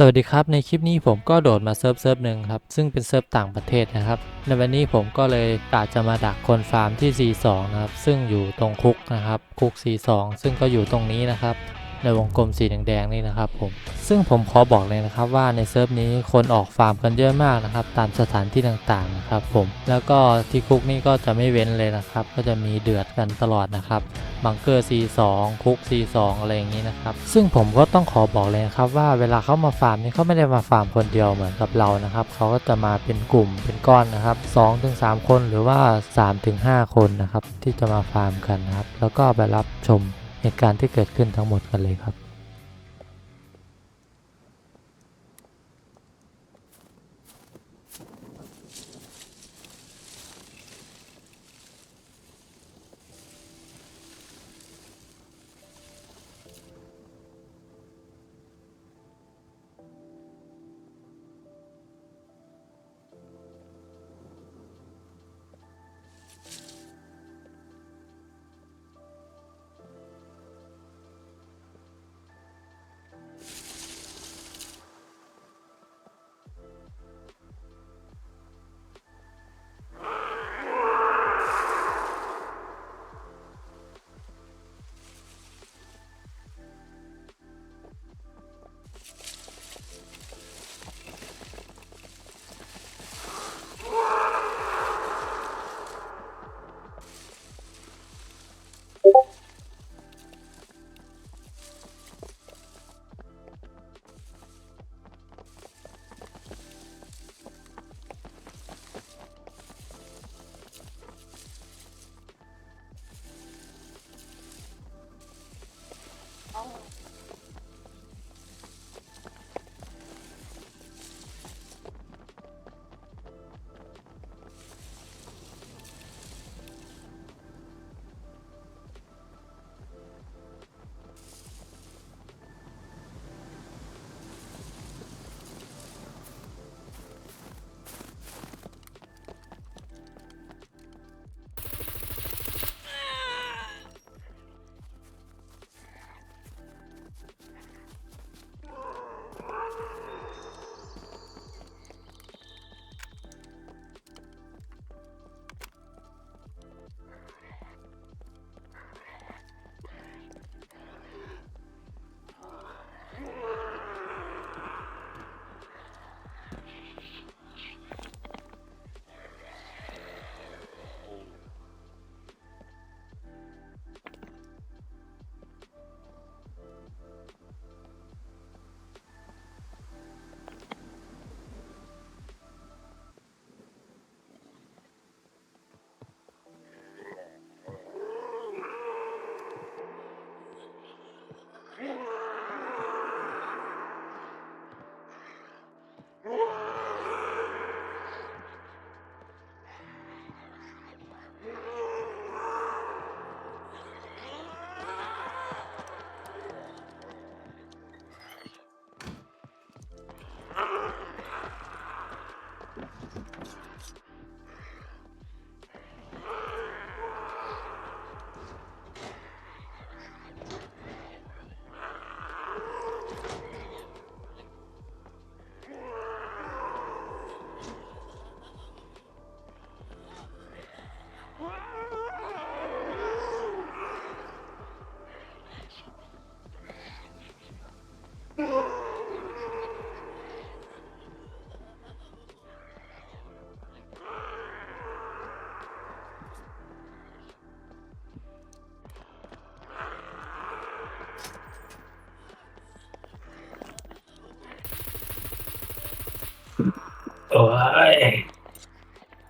สวัสดีครับ ในคลิปนี้ผมก็โดดมาเซิร์ฟเซิร์ฟหนึ่งครับ ซึ่งเป็นเซิร์ฟต่างประเทศนะครับ ในวันนี้ผมก็เลยกะจะมาดักคนฟาร์มที่ C2 นะครับ ซึ่งอยู่ตรงคุกนะครับ คุก C2 ซึ่งก็อยู่ตรงนี้นะครับ ในวงกลมสีแดงๆนี่นะครับผมซึ่งผมขอบอกเลยนะครับว่าในเซิร์ฟนี้คนออกฟาร์มกันเยอะมากนะครับตามสถานที่ต่างๆนะครับผมแล้วก็ที่คุกนี่ก็จะไม่เว้นเลยนะครับ ก็จะมีเดือดกันตลอดนะครับบังเกอร์ C2 คุก C2 อะไรอย่างนี้นะครับซึ่งผมก็ต้องขอบอกเลยนะครับว่าเวลาเขามาฟาร์มนี่เขาไม่ได้มาฟาร์มคนเดียวเหมือนกับเรานะครับเขาก็จะมาเป็นกลุ่มเป็นก้อนนะครับ2-3 คนหรือว่า 3-5 คนนะครับที่จะมาฟาร์มกันนะครับแล้วก็ไปรับชม เหตุการณ์ที่เกิดขึ้นทั้งหมดกันเลยครับ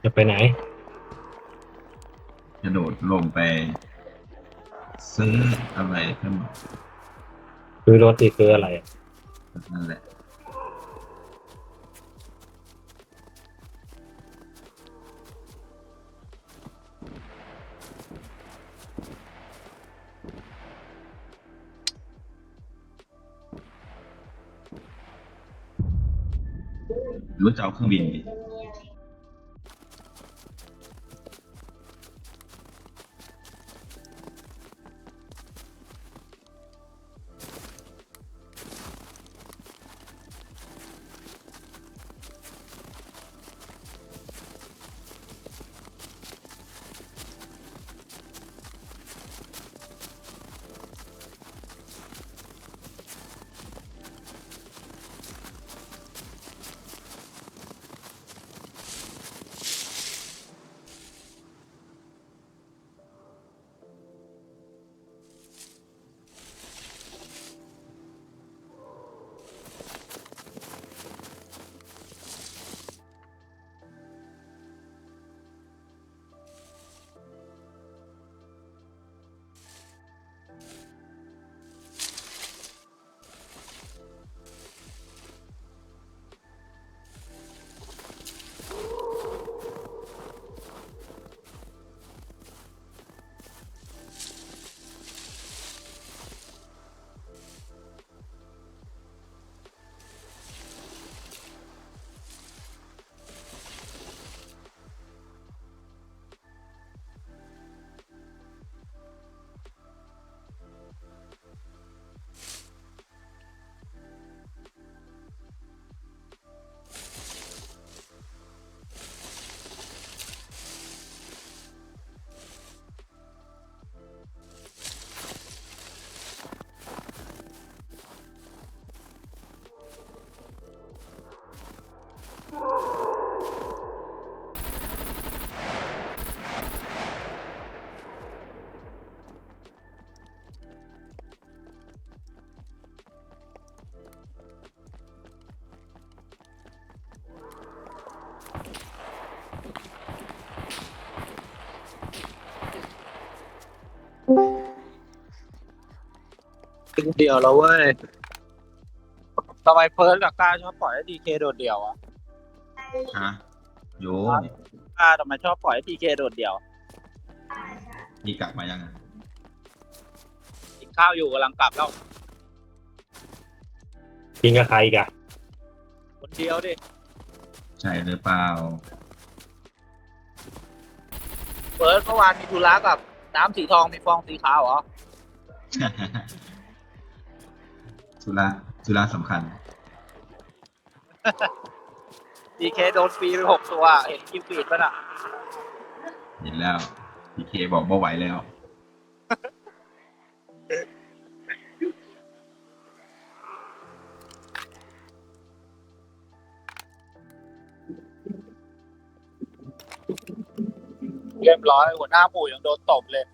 จะไปไหน กระโดดลงไป ซื้ออะไรทั้งหมดคือรถนี่คืออะไรอะนั่นแหละหรู้จะเอาเครื่องบินดิ ตึงเดียวแล้วเว้ยทำไมเฟิร์สกับกล้าชอบปล่อยให้ดีเคโดดเดี่ยวอะฮะโยกล้าทำไมชอบปล่อยให้ดีเคโดดเดี่ยวนี่กลับมายังอะกินข้าวอยู่กำลังกลับแล้วกินกับใครอีกันคนเดียวดิใช่หรือเปล่าเฟิร์สเมื่อวานมีธุระกับน้ำสีทองมีฟองสีขาวเหรอ ธุระธุระสำคัญ ดีเคโดนฟรีไปหกตัว เห็นคิวฟีดป่ะน่ะเห็นแล้วพีเคบอกว่าไหวแล้ว เรียบร้อยหัวหน้าหมู่ยังโดนตบเลย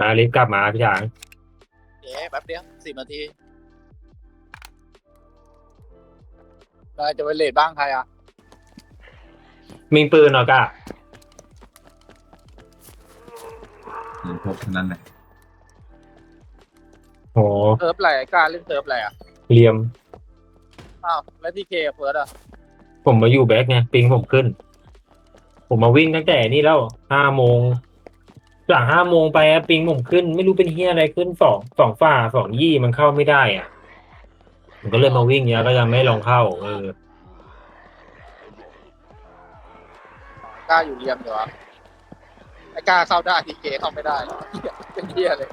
มารีบกลับมาพี่ช้างเอ๊ะแป๊บเดียวสิบนาทีนายจะไปเลดบ้างใครอะมีปืนเหรอกะเห็นพบเท่านั้นแหละโอ้เซิร์ฟอะไรกล้าเล่นเซิร์ฟอะไรอะ เหลี่ยม อ้าว แล้วที่เคเฟิร์สอะ ผมมาอยู่แบ็กไงปิงผมขึ้น ผมมาวิ่งตั้งแต่นี่แล้วห้าโมง จากห้าโมงไปอะปิงผมขึ้น ไม่รู้เป็นเฮียอะไรขึ้นสองสองฝ่าสองยี่มันเข้าไม่ได้อะผมก็เลยมาวิ่งเนี้ยก็ยังไม่ลองเข้า เออ กล้าอยู่เรียมอยู่อะไอ้กล้าเข้าได้ทีเคเข้าไม่ได้เป็นเที่ยเลย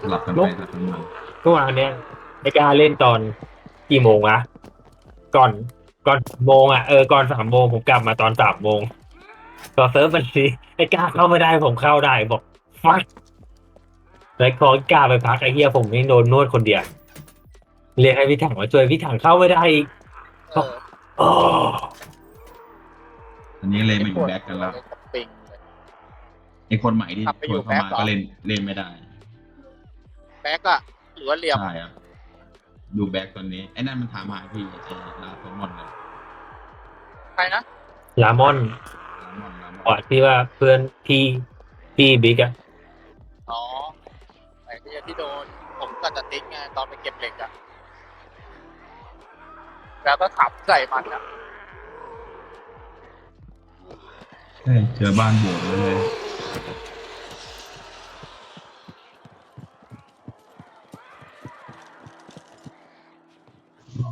สลับกันลไปบสลับกันมาเมื่อวานเนี้ยไอ้กล้าเล่นตอนกี่โมงอะก่อนก่อนโมงอะเออก่อนสามโมงผมกลับมาตอนสามโมง ต่อเซิร์ฟมันทีไอ้กล้าเข้าไม่ได้ผมเข้าได้บอกฟักแล้วพอกล้าไปพักไอ้เฮียผมนี่โดนนวดคนเดียวเรียกให้พี่ถังมาช่วยพี่ถังเข้าไม่ได้อีกเออโอ้อันนี้เลยมาอยู่แบ็กกันแล้วปิงเลย ไอ้คนใหม่ที่กลับไปอยู่ชวนเข้ามาแบ็คเหรอ ก็เล่นเล่นไม่ได้แบ็กอะหรือว่าเรียมใช่ครับดูแบ็กตอนนี้ไอ้นั่นมันถามหาพี่ไอ้ลาโซมอนเลยใครนะลามอนลามอนลาม ก่ออนนที่ว่าเพื่อนพี่พี่บิ๊กอะอ๋อไอ้ที่ที่โดนผมกับจะติ๊กไงตอนไปเก็บเหล็กอะแล้วก็ขับใส่มันอะใช่เจอบ้านบวกเลย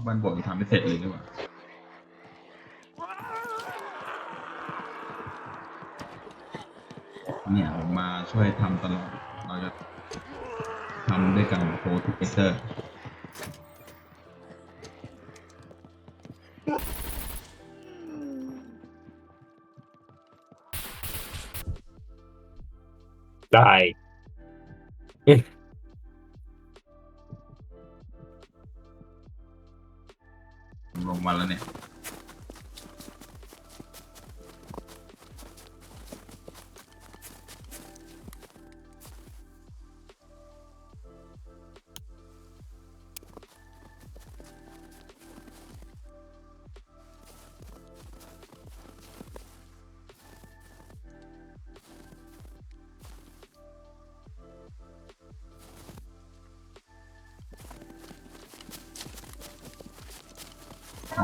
บ้านบวกยังทำไม่เสร็จเลยดีกว่า เนี่ยมมาช่วยทำตลอด เราจะทำด้วยกันโปรทูเกเตอร์ได้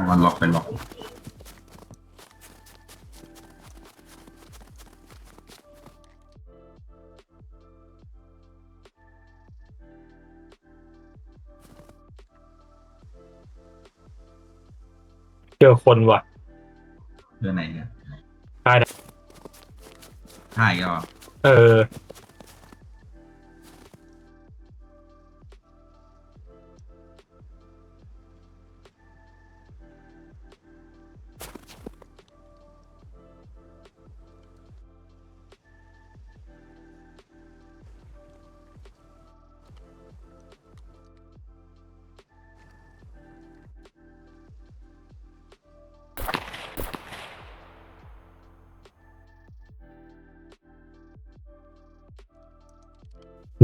วันล็อกไปล็อกเจอคนว่ะเพื่อไหนเนี่ยใช่นะใช่ก็เออ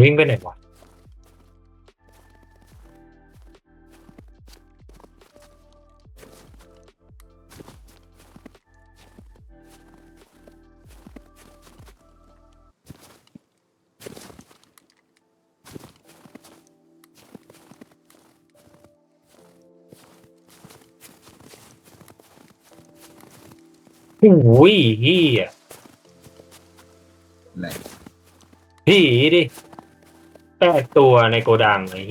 วิ่งไปไหนวะโอ้ยเฮียไหนผีดิ แปดตัวในโกดังไอ้เ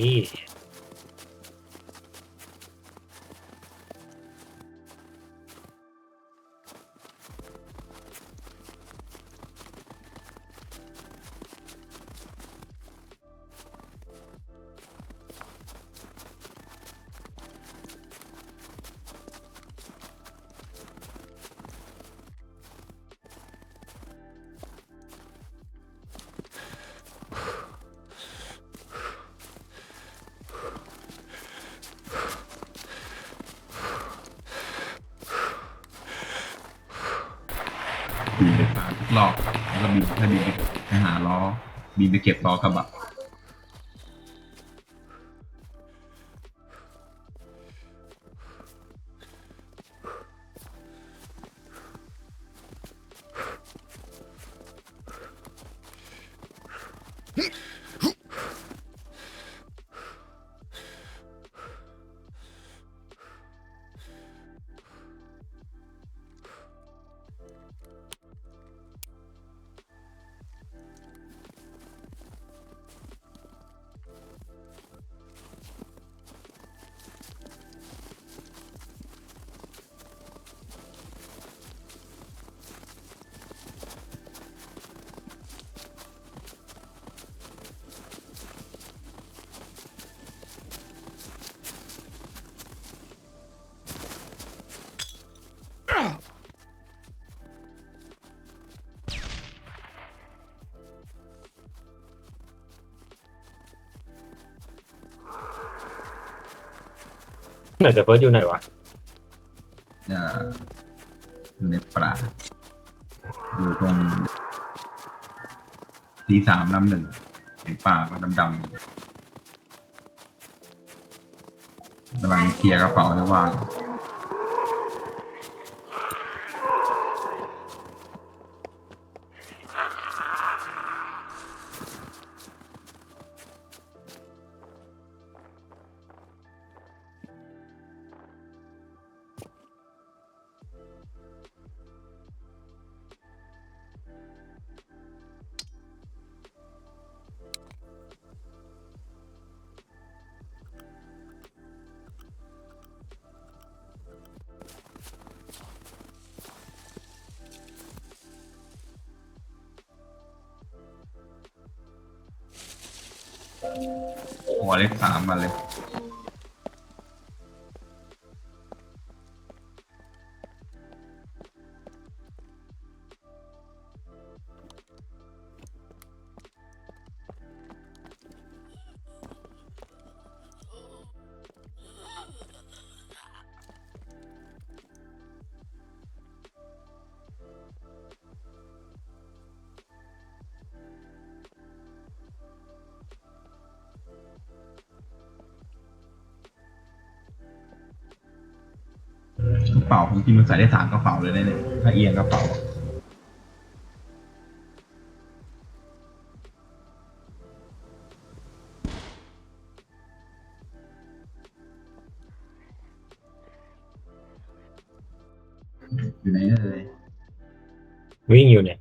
ไหนจะเฟิร์สอยู่ไหนวะจะอยู่ในป่าอยู่ตรงทีสามน้ำหนึ่งในป่ามันดำๆกำลังเคลียร์กระเป๋าจะว่าง หัวเลขสามมาเลย ใส่ได้สามกระเป๋าเลยนะเนี่ยถ้าเอียงกระเป๋า อยู่ไหนเอ่ยวิ่งอยู่เนี่ย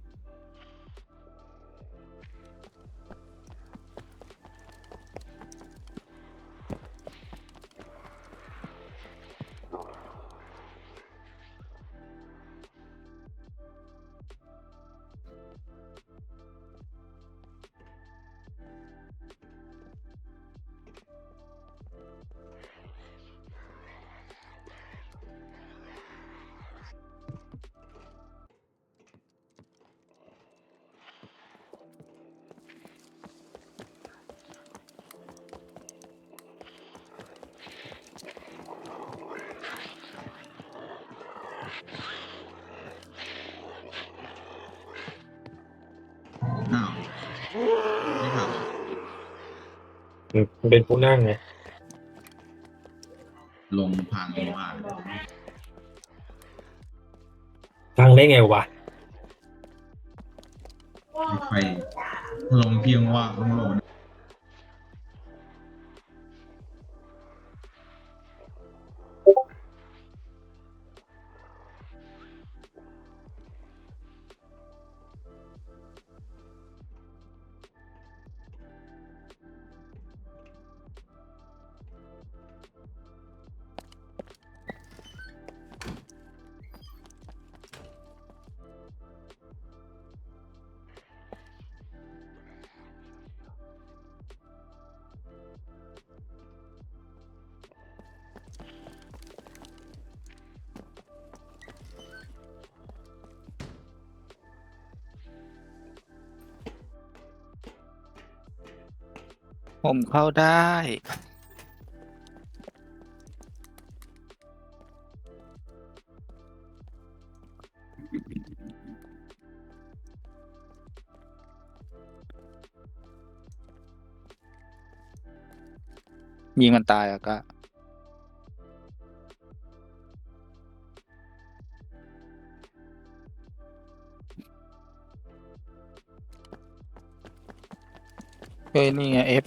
มันเป็นผู้นั่งไงลงผ่านลงผ่านฟังได้ไงวะไม่ค่อยลงเพียงว่าลงโหลด ผมเข้าได้ ยิงมันตายอะก็เฮ้ยนี่ไงเอฟ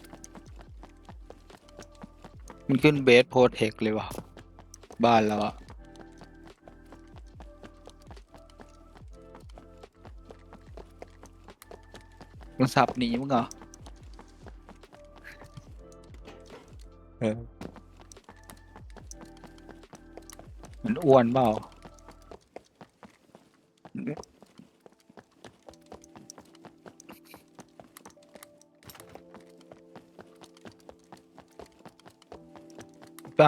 มันขึ้นเบสโพเทคเลยว่ะบ้านเราอะมันสับหนีมั้งเหรอเออมันอ้วนเปล่า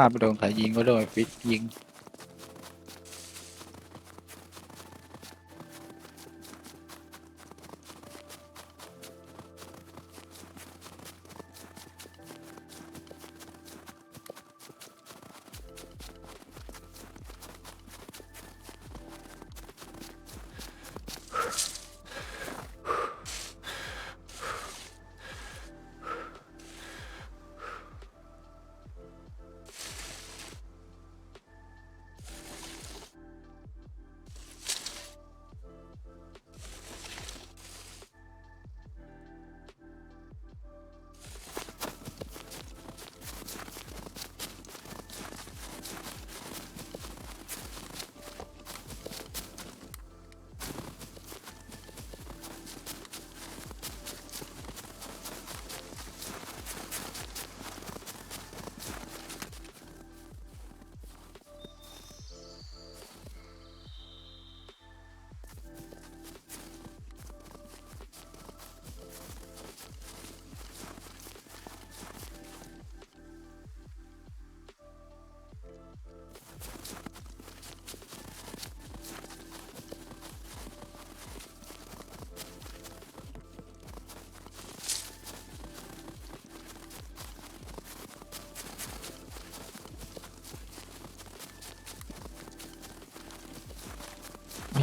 าไปโดนใครยิงก็โดนฟิตยิง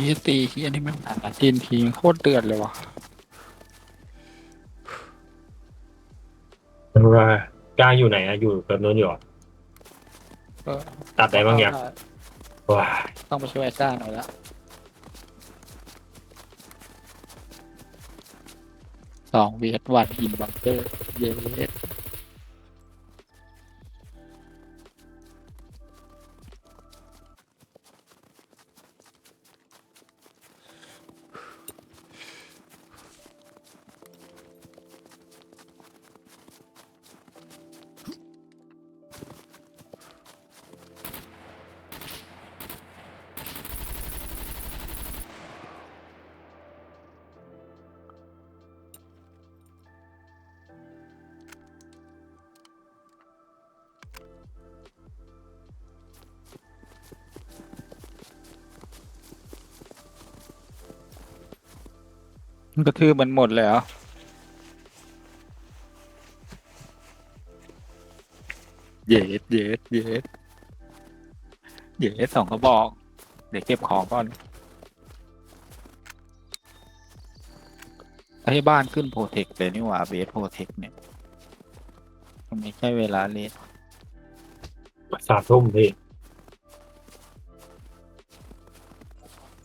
มีตีเฮียนี่แม่งหาจีนทีโคตรเดือดเลยว่ะว่ากล้าอยู่ไหนอะอยู่แบบนู้นอยู่เหรอเออตัดได้บ้างยังว้าต้องไปช่วยซ่าหน่อยละสองเวทวันอินบังเกอร์เย มันกระทืบมันหมดเลยเหรอเยสเยสเยสเยสสองกระบอก เดี๋ยวเก็บของก่อนให้บ้านขึ้นโปรเทคเลยนี่หว่าเบสโปรเทคเนี่ยมันไม่ใช่เวลาเล่นสามทุ่มพี่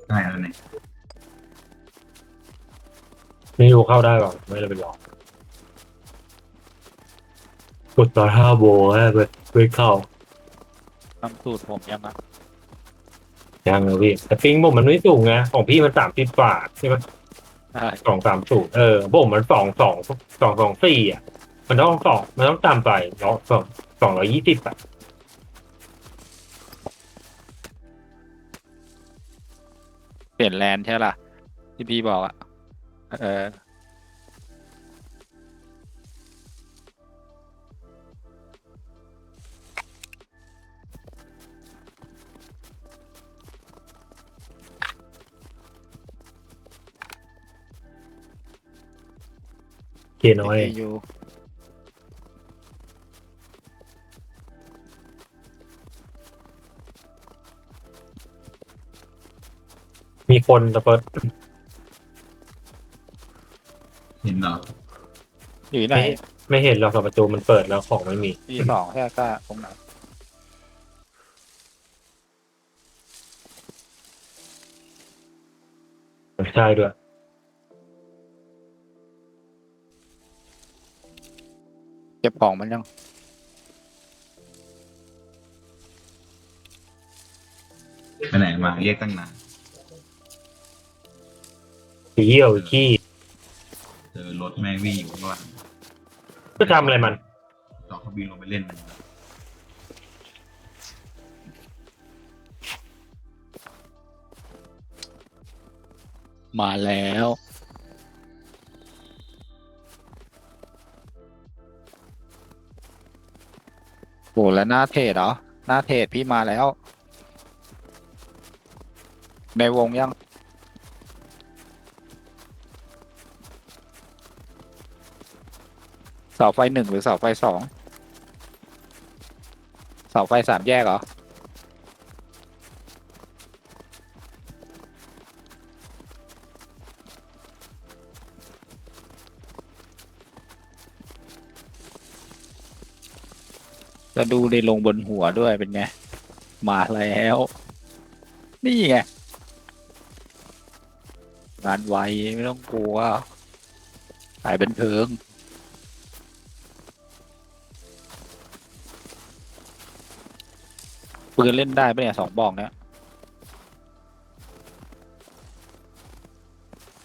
ได้แล้วเนี่ย ไม่รู้เข้าได้หรอไม่ได้ไปลองกดตอนห้าโมงแล้วไปไปเข้าทำสูตรผมยังอะยังเลยพี่แต่ฟิงผมมันไม่สูงไงของพี่มันสามสิบบาทใช่ไหมใช่สองสามสูตรเออผมมันสองสองสองสองสี่อะ มันต้องสองมันต้องตามไปเนาะสองสองร้อยยี่สิบอะเปลี่ยนแลนด์ใช่ล่ะที่พี่บอกอะ เออน้อยมีคนแต่เปิด เหรออยู่ไหนไม่ไม่เห็นหรอกประตูมันเปิดแล้วของไม่มีทีสองแค่กล้าตรงไหนใช่ด้วย เก็บของมันยังไปไหนมาเรียกตั้งนาน เยี่ยวขี้เจอร ถแม่งวิ่งอยู่ข้างหลังก็ทำอะไรมันจอเขาบินลงไปเล่นมันมาแล้วโอ้แล้วหน้าเทรดเหรอ หน้าเทรดพี่มาแล้ว ในวงยัง เสาไฟหนึ่งหรือเสาไฟสองเสาไฟสามแยกเหรอ จะดูในลงบนหัวด้วยเป็นไง มาแล้ว นี่ไงงานไวไม่ต้องกลัวสายบันเทิง ปืนเล่นได้ปะเนี่ยสองบอกเนี่ย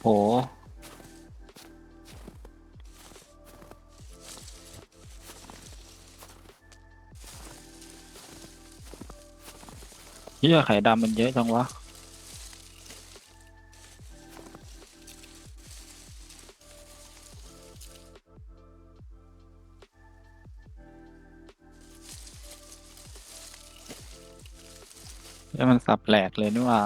โหเฮียไข่ดำมันเยอะจังวะ สับแหลกเลยนี่หว่า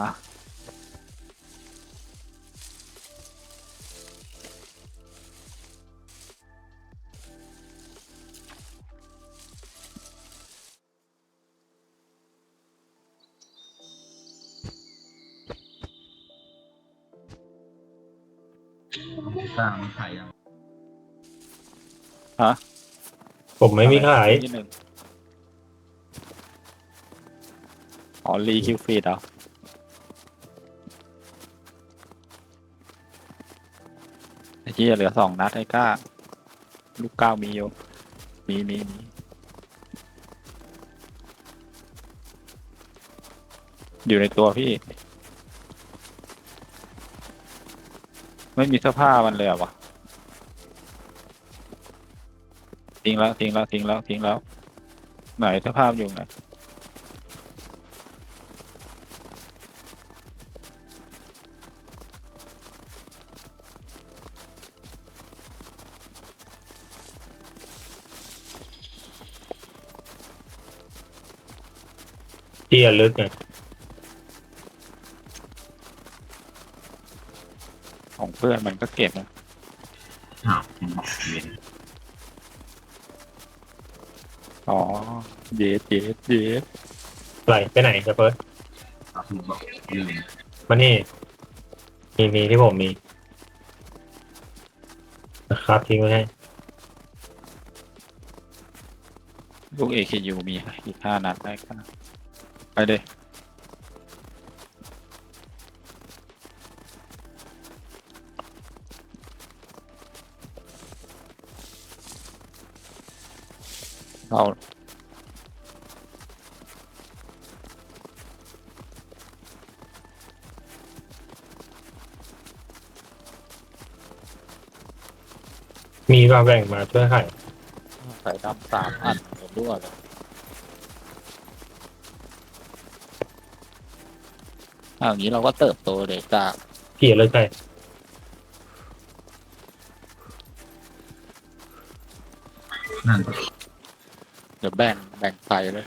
สร้างมันขายยังผมไม่มีขายที่หนึ่ง อ๋อรีคิวฟีดเหรอไอ้ที่เหลือสองนัดไอ้ก้า ลูกเก้ามีอยู่มีมีมีอยู่ในตัวพี่ ไม่มีเสื้อผ้ามันเลยเหรอวะทิ้งแล้วทิ้งแล้วทิ้งแล้วทิ้งแล้วไหนเสื้อผ้ามันอยู่ไหน ที่ระลึกไงของเพื่อนมันก็เก็บนะอ้าวเวียนอ๋อ เยสเยสเยสอะไรไปไหนสเปิร์ตเอาถูกบอกลืมมานี่ มีมีที่ผมมีนะครับทิ้งไว้ให้ ลูกเอคยูมีอีกห้านัดได้ก็ ไปเลยเอามีมาแบ่งมาช่วยให้ใส่ดำสามอันหมดด้วยเลย อาอย่างนี้เราก็เติบโตเลยจ้าเกลียดเลยใช่นั่นเดี๋ยวแบ่งแบ่งใส่เลย